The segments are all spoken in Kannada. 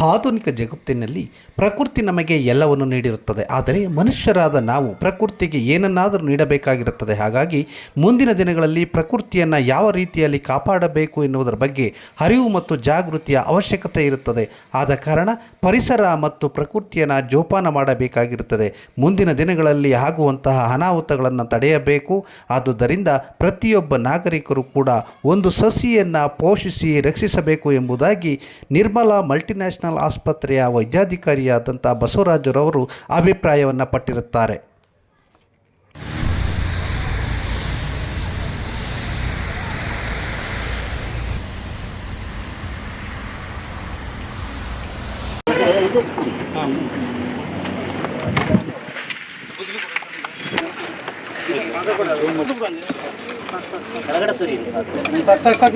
ಆಧುನಿಕ ಜಗತ್ತಿನಲ್ಲಿ ಪ್ರಕೃತಿ ನಮಗೆ ಎಲ್ಲವನ್ನು ನೀಡಿರುತ್ತದೆ. ಆದರೆ ಮನುಷ್ಯರಾದ ನಾವು ಪ್ರಕೃತಿಗೆ ಏನನ್ನಾದರೂ ನೀಡಬೇಕಾಗಿರುತ್ತದೆ. ಹಾಗಾಗಿ ಮುಂದಿನ ದಿನಗಳಲ್ಲಿ ಪ್ರಕೃತಿಯನ್ನು ಯಾವ ರೀತಿಯಲ್ಲಿ ಕಾಪಾಡಬೇಕು ಎನ್ನುವುದರ ಬಗ್ಗೆ ಅರಿವು ಮತ್ತು ಜಾಗೃತಿಯ ಅವಶ್ಯಕತೆ ಇರುತ್ತದೆ. ಆದ ಕಾರಣ ಪರಿಸರ ಮತ್ತು ಪ್ರಕೃತಿಯನ್ನು ಜೋಪಾನ ಮಾಡಬೇಕಾಗಿರುತ್ತದೆ. ಮುಂದಿನ ದಿನಗಳಲ್ಲಿ ಆಗುವಂತಹ ಅನಾಹುತಗಳನ್ನು ತಡೆಯಬೇಕು. ಆದುದರಿಂದ ಪ್ರತಿಯೊಬ್ಬ ನಾಗರಿಕರು ಕೂಡ ಒಂದು ಸಸಿಯನ್ನು ಪೋಷಿಸಿ ರಕ್ಷಿಸಬೇಕು ಎಂಬುದಾಗಿ ನಿರ್ಮಲಾ ಮಲ್ಟಿನ್ಯಾಷನಲ್ ಆಸ್ಪತ್ರೆಯ ವೈದ್ಯಾಧಿಕಾರಿಯಾದಂಥ ಬಸವರಾಜರವರು ಅಭಿಪ್ರಾಯವನ್ನು ಪಟ್ಟಿರುತ್ತಾರೆ.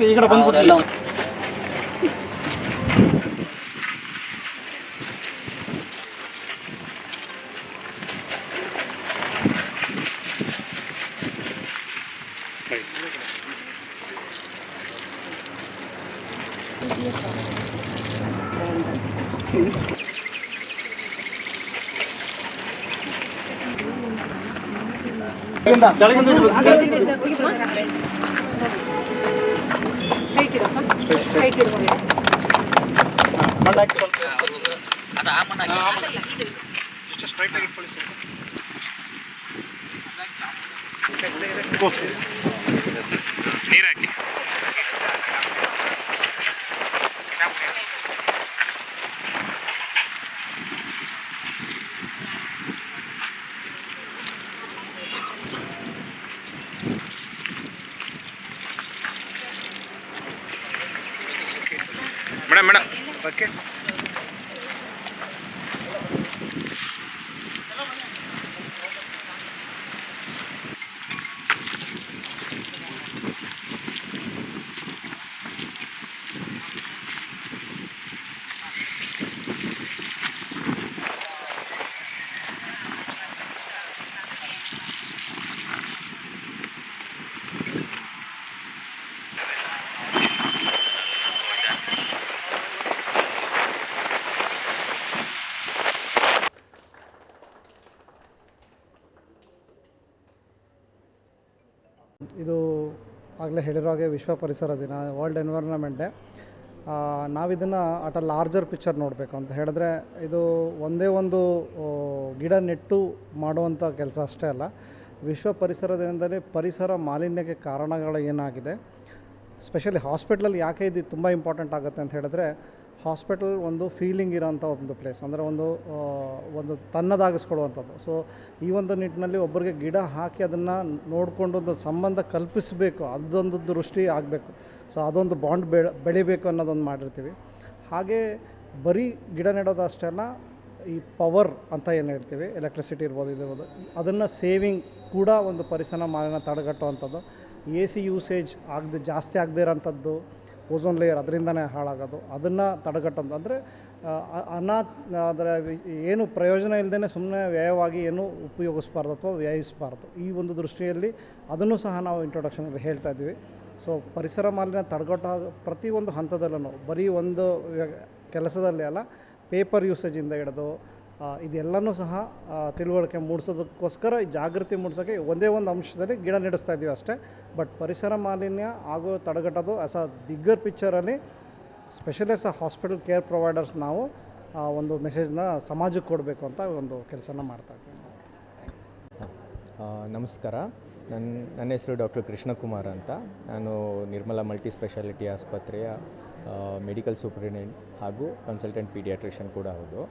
ಈ ಕಡೆ ಕೆಳಗಿಂದ ಮೇಡಮ್ ಮೇಡಮ್. ಬಕೆಟ್ ಇದು ಆಗಲೇ ಹೇಳಿರೋ ಹಾಗೆ ವಿಶ್ವ ಪರಿಸರ ದಿನ ವರ್ಲ್ಡ್ ಎನ್ವೈರ್ನಮೆಂಟ್ ಡೇ ನಾವಿದನ್ನು ಅಟ್ ಅ ಲಾರ್ಜರ್ ಪಿಕ್ಚರ್ ನೋಡಬೇಕು ಅಂತ ಹೇಳಿದ್ರೆ ಇದು ಒಂದೇ ಒಂದು ಗಿಡ ನೆಟ್ಟು ಮಾಡುವಂಥ ಕೆಲಸ ಅಷ್ಟೇ ಅಲ್ಲ. ವಿಶ್ವ ಪರಿಸರ ದಿನದಲ್ಲಿ ಪರಿಸರ ಮಾಲಿನ್ಯಕ್ಕೆ ಕಾರಣಗಳು ಏನಾಗಿದೆ? ಸ್ಪೆಷಲಿ ಹಾಸ್ಪಿಟ್ಲಲ್ಲಿ ಯಾಕೆ ಇದು ತುಂಬ ಇಂಪಾರ್ಟೆಂಟ್ ಆಗುತ್ತೆ ಅಂತ ಹೇಳಿದ್ರೆ ಹಾಸ್ಪಿಟಲ್ ಒಂದು ಫೀಲಿಂಗ್ ಇರೋಂಥ ಒಂದು ಪ್ಲೇಸ್, ಅಂದರೆ ಒಂದು ಒಂದು ತನ್ನದಾಗಿಸ್ಕೊಳ್ಳುವಂಥದ್ದು. ಸೊ, ಈ ಒಂದು ನಿಟ್ಟಿನಲ್ಲಿ ಒಬ್ಬರಿಗೆ ಗಿಡ ಹಾಕಿ ಅದನ್ನು ನೋಡಿಕೊಂಡು ಒಂದು ಸಂಬಂಧ ಕಲ್ಪಿಸಬೇಕು, ಅದೊಂದು ದೃಷ್ಟಿ ಆಗಬೇಕು. ಸೊ, ಅದೊಂದು ಬಾಂಡ್ ಬೆಳ, ಬೆಳಿಬೇಕು ಅನ್ನೋದೊಂದು ಮಾಡಿರ್ತೀವಿ. ಹಾಗೆ ಬರೀ ಗಿಡ ನೆಡೋದಷ್ಟೇ ಅಲ್ಲ, ಈ ಪವರ್ ಅಂತ ಏನು ಹೇಳ್ತೀವಿ, ಎಲೆಕ್ಟ್ರಿಸಿಟಿ ಇರ್ಬೋದು ಇದಿರ್ಬೋದು ಅದನ್ನು ಸೇವಿಂಗ್ ಕೂಡ ಒಂದು ಪರಿಸರ ಮಾಲಿನ್ಯ ತಡೆಗಟ್ಟುವಂಥದ್ದು. ಎ ಸಿ ಯೂಸೇಜ್ ಆಗದೆ, ಜಾಸ್ತಿ ಆಗದೇ ಇರೋಂಥದ್ದು. ಓಝೋನ್ ಲೇಯರ್ ಅದರಿಂದನೇ ಹಾಳಾಗೋದು. ಅದನ್ನು ತಡೆಗಟ್ಟೋದು. ಅಂದರೆ ಅನಾ ಅದರ ಏನು ಪ್ರಯೋಜನ ಇಲ್ಲದೇ ಸುಮ್ಮನೆ ವ್ಯಯವಾಗಿ ಏನು ಉಪಯೋಗಿಸ್ಬಾರ್ದು ಅಥವಾ ವ್ಯಯಿಸಬಾರ್ದು. ಈ ಒಂದು ದೃಷ್ಟಿಯಲ್ಲಿ ಅದನ್ನು ಸಹ ನಾವು ಇಂಟ್ರೊಡಕ್ಷನಲ್ಲಿ ಹೇಳ್ತಾ ಇದ್ದೀವಿ. ಸೊ ಪರಿಸರ ಮಾಲಿನ್ಯ ತಡೆಗಟ್ಟೋ ಪ್ರತಿಯೊಂದು ಹಂತದಲ್ಲೂ, ಬರೀ ಒಂದು ಕೆಲಸದಲ್ಲಿ ಅಲ್ಲ ಪೇಪರ್ ಯೂಸೇಜಿಂದ ಹಿಡಿದು ಇದೆಲ್ಲನೂ ಸಹ ತಿಳುವಳಿಕೆ ಮೂಡಿಸೋದಕ್ಕೋಸ್ಕರ ಜಾಗೃತಿ ಮೂಡಿಸೋಕ್ಕೆ ಒಂದೇ ಒಂದು ಅಂಶದಲ್ಲಿ ಗಿಡ ನೆಡೆಸ್ತಾ ಇದ್ದೀವಿ ಅಷ್ಟೇ. ಬಟ್ ಪರಿಸರ ಮಾಲಿನ್ಯ ಹಾಗೂ ತಡೆಗಟ್ಟೋದು as a bigger ಪಿಕ್ಚರಲ್ಲಿ specially as a hospital care providers ನಾವು ಒಂದು ಮೆಸೇಜ್ನ ಸಮಾಜಕ್ಕೆ ಕೊಡಬೇಕು ಅಂತ ಒಂದು ಕೆಲಸನ ಮಾಡ್ತಾ ಇದ್ದೀವಿ. ನಮಸ್ಕಾರ. ನನ್ನ ನನ್ನ ಹೆಸರು ಡಾಕ್ಟರ್ ಕೃಷ್ಣಕುಮಾರ್ ಅಂತ. ನಾನು ನಿರ್ಮಲಾ ಮಲ್ಟಿ ಸ್ಪೆಷಾಲಿಟಿ ಆಸ್ಪತ್ರೆಯ ಮೆಡಿಕಲ್ ಸೂಪರಿಂಟೆಂಡೆಂಟ್ ಹಾಗೂ ಕನ್ಸಲ್ಟೆಂಟ್ ಪೀಡಿಯಾಟ್ರಿಷನ್ ಕೂಡ ಹೌದು.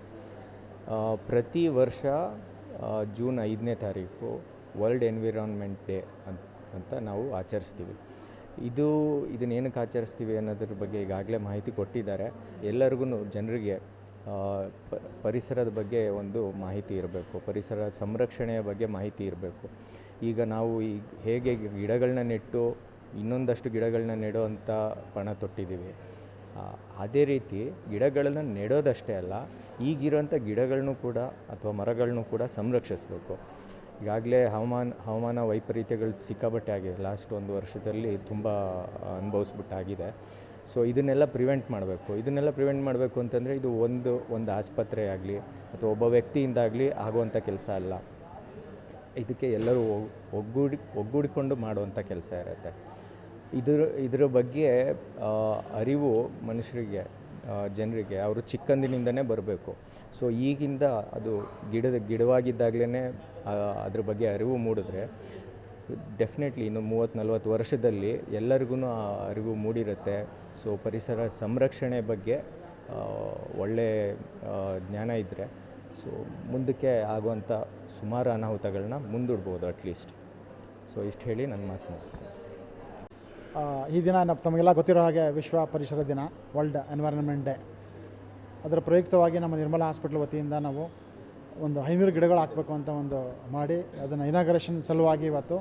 ಪ್ರತಿ ವರ್ಷ ಜೂನ್ ಐದನೇ ತಾರೀಕು ವರ್ಲ್ಡ್ ಎನ್ವಿರಾನ್ಮೆಂಟ್ ಡೇ ಅಂತ ಅಂತ ನಾವು ಆಚರಿಸ್ತೀವಿ. ಇದು ಇದನ್ನ ಏನಕ್ಕೆ ಆಚರಿಸ್ತೀವಿ ಅನ್ನೋದ್ರ ಬಗ್ಗೆ ಈಗಾಗಲೇ ಮಾಹಿತಿ ಕೊಟ್ಟಿದ್ದಾರೆ. ಎಲ್ಲರಿಗೂ ಜನರಿಗೆ ಪರಿಸರದ ಬಗ್ಗೆ ಒಂದು ಮಾಹಿತಿ ಇರಬೇಕು. ಪರಿಸರ ಸಂರಕ್ಷಣೆಯ ಬಗ್ಗೆ ಮಾಹಿತಿ ಇರಬೇಕು. ಈಗ ನಾವು ಈ ಹೇಗೆ ಗಿಡಗಳನ್ನ ನೆಟ್ಟು ಇನ್ನೊಂದಷ್ಟು ಗಿಡಗಳನ್ನ ನೆಡುವಂಥ ಪಣ ತೊಟ್ಟಿದ್ದೀವಿ. ಅದೇ ರೀತಿ ಗಿಡಗಳನ್ನು ನೆಡೋದಷ್ಟೇ ಅಲ್ಲ ಈಗಿರೋಂಥ ಗಿಡಗಳನ್ನೂ ಕೂಡ ಅಥವಾ ಮರಗಳನ್ನೂ ಕೂಡ ಸಂರಕ್ಷಿಸಬೇಕು. ಈಗಾಗಲೇ ಹವಾಮಾನ ಹವಾಮಾನ ವೈಪರೀತ್ಯಗಳು ಸಿಕ್ಕಾಬಟ್ಟೆ ಆಗಿದೆ. ಲಾಸ್ಟ್ ಒಂದು ವರ್ಷದಲ್ಲಿ ತುಂಬ ಅನುಭವಿಸ್ಬಿಟ್ಟಾಗಿದೆ. ಸೊ, ಇದನ್ನೆಲ್ಲ ಪ್ರಿವೆಂಟ್ ಮಾಡಬೇಕು. ಇದನ್ನೆಲ್ಲ ಪ್ರಿವೆಂಟ್ ಮಾಡಬೇಕು ಅಂತಂದರೆ ಇದು ಒಂದು ಒಂದು ಆಸ್ಪತ್ರೆ ಆಗಲಿ ಅಥವಾ ಒಬ್ಬ ವ್ಯಕ್ತಿಯಿಂದಾಗಲಿ ಆಗುವಂಥ ಕೆಲಸ ಅಲ್ಲ. ಇದಕ್ಕೆ ಎಲ್ಲರೂ ಒಗ್- ಒಗ್ಗೂಡಿ, ಒಗ್ಗೂಡಿಕೊಂಡು ಮಾಡುವಂಥ ಕೆಲಸ ಇರುತ್ತೆ. ಇದ್ರ, ಇದರ ಬಗ್ಗೆ ಅರಿವು ಮನುಷ್ಯರಿಗೆ ಜನರಿಗೆ, ಅವರು ಚಿಕ್ಕಂದಿನಿಂದನೇ ಬರಬೇಕು. ಸೊ ಈಗಿಂದ ಅದು ಗಿಡದ ಗಿಡವಾಗಿದ್ದಾಗಲೇ ಅದ್ರ ಬಗ್ಗೆ ಅರಿವು ಮೂಡಿದ್ರೆ ಡೆಫಿನೆಟ್ಲಿ ಇನ್ನು ಮೂವತ್ತು, ನಲ್ವತ್ತು ವರ್ಷದಲ್ಲಿ ಎಲ್ಲರಿಗೂ ಆ ಅರಿವು ಮೂಡಿರುತ್ತೆ. ಸೊ ಪರಿಸರ ಸಂರಕ್ಷಣೆ ಬಗ್ಗೆ ಒಳ್ಳೆ ಜ್ಞಾನ ಇದ್ದರೆ ಸೊ ಮುಂದಕ್ಕೆ ಆಗುವಂಥ ಸುಮಾರು ಅನಾಹುತಗಳನ್ನ ಮುಂದೂಡ್ಬೋದು ಅಟ್ಲೀಸ್ಟ್ ಸೊ ಇಷ್ಟು ಹೇಳಿ ನನ್ನ ಮಾತು ಮುಗಿಸ್ತೀನಿ. ಈ ದಿನ ನಮ್ಮ ತಮಗೆಲ್ಲ ಗೊತ್ತಿರೋ ಹಾಗೆ ವಿಶ್ವ ಪರಿಸರ ದಿನ ವರ್ಲ್ಡ್ ಎನ್ವೈರನ್ಮೆಂಟ್ ಡೇ ಅದರ ಪ್ರಯುಕ್ತವಾಗಿ ನಮ್ಮ ನಿರ್ಮಲಾ ಹಾಸ್ಪಿಟ್ಲ್ ವತಿಯಿಂದ ನಾವು ಒಂದು ಐನೂರು ಗಿಡಗಳು ಹಾಕಬೇಕು ಅಂತ ಒಂದು ಮಾಡಿ, ಅದನ್ನು ಇನಾಗ್ರೇಷನ್ ಸಲುವಾಗಿ ಇವತ್ತು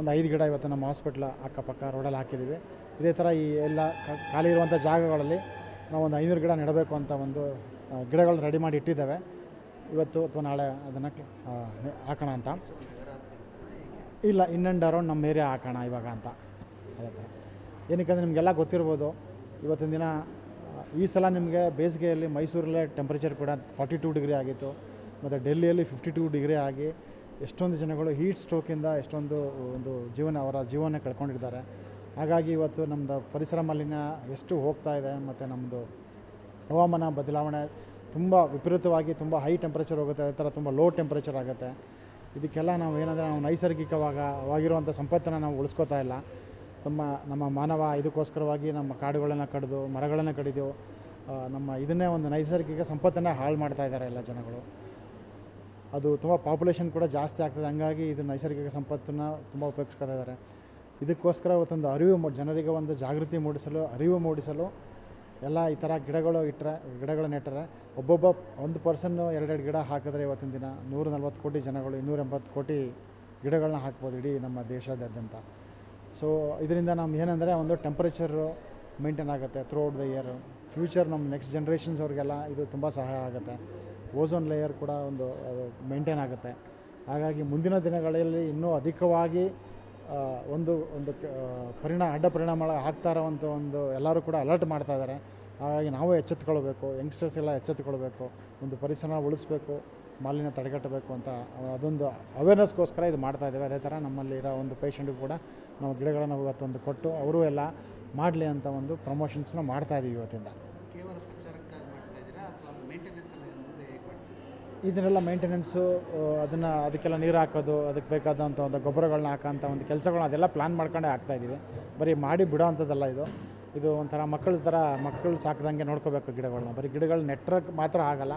ಒಂದು ಐದು ಗಿಡ ಇವತ್ತು ನಮ್ಮ ಹಾಸ್ಪಿಟ್ಲ್ ಅಕ್ಕಪಕ್ಕ ರೋಡಲ್ಲಿ ಹಾಕಿದ್ದೀವಿ ಇದೇ ಥರ ಈ ಎಲ್ಲ ಖಾಲಿ ಇರುವಂಥ ಜಾಗಗಳಲ್ಲಿ ನಾವು ಒಂದು ಐನೂರು ಗಿಡ ನೆಡಬೇಕು ಅಂತ ಒಂದು ಗಿಡಗಳು ರೆಡಿ ಮಾಡಿ ಇಟ್ಟಿದ್ದೇವೆ. ಇವತ್ತು ಅಥವಾ ನಾಳೆ ಅದನ್ನು ಹಾಕೋಣ ಅಂತ. ಇಲ್ಲ ಇನ್ ಆ್ಯಂಡ್ ಅರೌಂಡ್ ನಮ್ಮ ಏರಿಯಾ ಹಾಕೋಣ ಇವಾಗ ಅಂತ. ಅದೇ ಥರ ಏನಕ್ಕೆ ನಿಮಗೆಲ್ಲ ಗೊತ್ತಿರ್ಬೋದು, ಇವತ್ತಿನ ದಿನ ಈ ಸಲ ನಿಮಗೆ ಬೇಸಿಗೆಯಲ್ಲಿ ಮೈಸೂರಲ್ಲೇ ಟೆಂಪ್ರೇಚರ್ ಕೂಡ ಫಾರ್ಟಿ ಟೂ ಡಿಗ್ರಿ ಆಗಿತ್ತು, ಮತ್ತು ಡೆಲ್ಲಿಯಲ್ಲಿ ಫಿಫ್ಟಿ ಟೂ ಡಿಗ್ರಿ ಆಗಿ ಎಷ್ಟೊಂದು ಜನಗಳು ಹೀಟ್ ಸ್ಟ್ರೋಕಿಂದ ಎಷ್ಟೊಂದು, ಒಂದು ಜೀವನ, ಅವರ ಜೀವನ ಕಳ್ಕೊಂಡಿದ್ದಾರೆ. ಹಾಗಾಗಿ ಇವತ್ತು ನಮ್ಮದು ಪರಿಸರ ಮಾಲಿನ್ಯ ಎಷ್ಟು ಹೋಗ್ತಾ ಇದೆ, ಮತ್ತು ನಮ್ಮದು ಹವಾಮಾನ ಬದಲಾವಣೆ ತುಂಬ ವಿಪರೀತವಾಗಿ ತುಂಬ ಹೈ ಟೆಂಪ್ರೇಚರ್ ಹೋಗುತ್ತೆ, ಅದೇ ಥರ ತುಂಬ ಲೋ ಟೆಂಪ್ರೇಚರ್ ಆಗುತ್ತೆ. ಇದಕ್ಕೆಲ್ಲ ನಾವು ಏನಂದರೆ ನಾವು ನೈಸರ್ಗಿಕವಾಗ ವಾಗಿರುವಂಥ ಸಂಪತ್ತನ್ನು ನಾವು ಉಳಿಸ್ಕೋತಾ ಇಲ್ಲ. ನಮ್ಮ ನಮ್ಮ ಮಾನವ ಇದಕ್ಕೋಸ್ಕರವಾಗಿ ನಮ್ಮ ಕಾಡುಗಳನ್ನು ಕಡಿದು, ಮರಗಳನ್ನು ಕಡಿದು ನಮ್ಮ ಇದನ್ನೇ ಒಂದು ನೈಸರ್ಗಿಕ ಸಂಪತ್ತನ್ನು ಹಾಳು ಮಾಡ್ತಾ ಇದ್ದಾರೆ ಎಲ್ಲ ಜನಗಳು. ಅದು ತುಂಬ ಪಾಪ್ಯುಲೇಷನ್ ಕೂಡ ಜಾಸ್ತಿ ಆಗ್ತದೆ. ಹಂಗಾಗಿ ಇದು ನೈಸರ್ಗಿಕ ಸಂಪತ್ತನ್ನು ತುಂಬ ಉಪಯೋಗಿಸ್ಕೊತಾ ಇದ್ದಾರೆ ಇದಕ್ಕೋಸ್ಕರ ಇವತ್ತೊಂದು ಅರಿವು ಜನರಿಗೆ ಒಂದು ಜಾಗೃತಿ ಮೂಡಿಸಲು, ಅರಿವು ಮೂಡಿಸಲು ಎಲ್ಲ ಈ ಥರ ಗಿಡಗಳು ಇಟ್ಟರೆ ಗಿಡಗಳು ನೆಟ್ಟರೆ ಒಬ್ಬೊಬ್ಬ ಒಂದು ಪರ್ಸನ್ನು ಎರಡೆರಡು ಗಿಡ ಹಾಕಿದ್ರೆ ಇವತ್ತಿನ ದಿನ ನೂರ ನಲ್ವತ್ತು ಕೋಟಿ ಜನಗಳು ಇನ್ನೂರ ಎಂಬತ್ತು ಕೋಟಿ ಗಿಡಗಳನ್ನ ಹಾಕ್ಬೋದು ಇಡೀ ನಮ್ಮ ದೇಶದಾದ್ಯಂತ. ಸೊ ಇದರಿಂದ ನಮ್ಮ ಏನಂದರೆ ಒಂದು ಟೆಂಪ್ರೇಚರು ಮೇಂಟೈನ್ ಆಗುತ್ತೆ throughout the year future ನಮ್ಮ ನೆಕ್ಸ್ಟ್ ಜನ್ರೇಷನ್ಸ್ ಅವ್ರಿಗೆಲ್ಲ ಇದು ತುಂಬ ಸಹಾಯ ಆಗುತ್ತೆ. ಓಝೋನ್ ಲೇಯರ್ ಕೂಡ ಒಂದು ಮೇಂಟೈನ್ ಆಗುತ್ತೆ. ಹಾಗಾಗಿ ಮುಂದಿನ ದಿನಗಳಲ್ಲಿ ಇನ್ನೂ ಅಧಿಕವಾಗಿ ಒಂದು ಒಂದು ಪರಿಣಾಮ ಅಡ್ಡ ಪರಿಣಾಮ ಆಗ್ತಾ ಇರೋವಂಥ ಒಂದು ಎಲ್ಲರೂ ಕೂಡ ಅಲರ್ಟ್ ಮಾಡ್ತಾ ಇದ್ದಾರೆ. ಹಾಗಾಗಿ ನಾವು ಎಚ್ಚೆತ್ಕೊಳ್ಬೇಕು ಯಂಗ್ಸ್ಟರ್ಸ್ ಎಲ್ಲ ಎಚ್ಚೆತ್ಕೊಳ್ಬೇಕು ಒಂದು ಪರಿಸರ ಉಳಿಸ್ಬೇಕು ಮಾಲಿನ್ಯ ತಡೆಗಟ್ಟಬೇಕು ಅಂತ ಅದೊಂದು ಅವೇರ್ನೆಸ್ಗೋಸ್ಕರ ಇದು ಮಾಡ್ತಾ ಇದ್ದೇವೆ. ಅದೇ ಥರ ನಮ್ಮಲ್ಲಿ ಇರೋ ಒಂದು ಪೇಷಂಟ್ಗೂ ಕೂಡ ನಾವು ಗಿಡಗಳನ್ನು ಇವತ್ತೊಂದು ಕೊಟ್ಟು ಅವರು ಎಲ್ಲ ಮಾಡಲಿ ಅಂತ ಒಂದು ಪ್ರಮೋಷನ್ಸ್ನ ಮಾಡ್ತಾ ಇದ್ದೀವಿ ಇವತ್ತಿಂದ. ಇದನ್ನೆಲ್ಲ ಮೇಂಟೆನೆನ್ಸು ಅದನ್ನು ಅದಕ್ಕೆಲ್ಲ ನೀರು ಹಾಕೋದು ಅದಕ್ಕೆ ಬೇಕಾದಂಥ ಒಂದು ಗೊಬ್ಬರಗಳನ್ನ ಹಾಕೋಂಥ ಒಂದು ಕೆಲಸಗಳನ್ನ ಅದೆಲ್ಲ ಪ್ಲ್ಯಾನ್ ಮಾಡ್ಕೊಂಡೇ ಹಾಕ್ತಾಯಿದ್ದೀವಿ ಬರೀ ಮಾಡಿ ಬಿಡೋ ಅಂಥದ್ದಲ್ಲ ಇದು. ಇದು ಒಂಥರ ಮಕ್ಕಳ ಥರ ಮಕ್ಕಳು ಸಾಕ್ದಂಗೆ ನೋಡ್ಕೋಬೇಕು ಗಿಡಗಳನ್ನ ಬರೀ ಗಿಡಗಳು ನೆಟ್ಟರಕ್ಕೆ ಮಾತ್ರ ಆಗಲ್ಲ.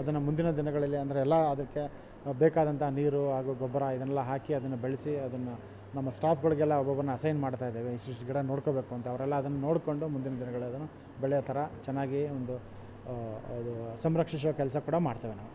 ಅದನ್ನು ಮುಂದಿನ ದಿನಗಳಲ್ಲಿ ಅಂದರೆ ಎಲ್ಲ ಅದಕ್ಕೆ ಬೇಕಾದಂಥ ನೀರು ಹಾಗೂ ಗೊಬ್ಬರ ಇದನ್ನೆಲ್ಲ ಹಾಕಿ ಅದನ್ನು ಬೆಳೆಸಿ ಅದನ್ನು ನಮ್ಮ ಸ್ಟಾಫ್ಗಳಿಗೆಲ್ಲ ಒಬ್ಬೊಬ್ಬರನ್ನ ಅಸೈನ್ ಮಾಡ್ತಾ ಇದ್ದೇವೆ. ಇಷ್ಟಿಷ್ಟು ಗಿಡ ನೋಡ್ಕೋಬೇಕು ಅಂತ. ಅವರೆಲ್ಲ ಅದನ್ನು ನೋಡಿಕೊಂಡು ಮುಂದಿನ ದಿನಗಳಲ್ಲಿ ಅದನ್ನು ಬೆಳೆಯೋ ಥರ ಚೆನ್ನಾಗಿ ಒಂದು ಅದು ಸಂರಕ್ಷಿಸುವ ಕೆಲಸ ಕೂಡ ಮಾಡ್ತೇವೆ ನಾವು.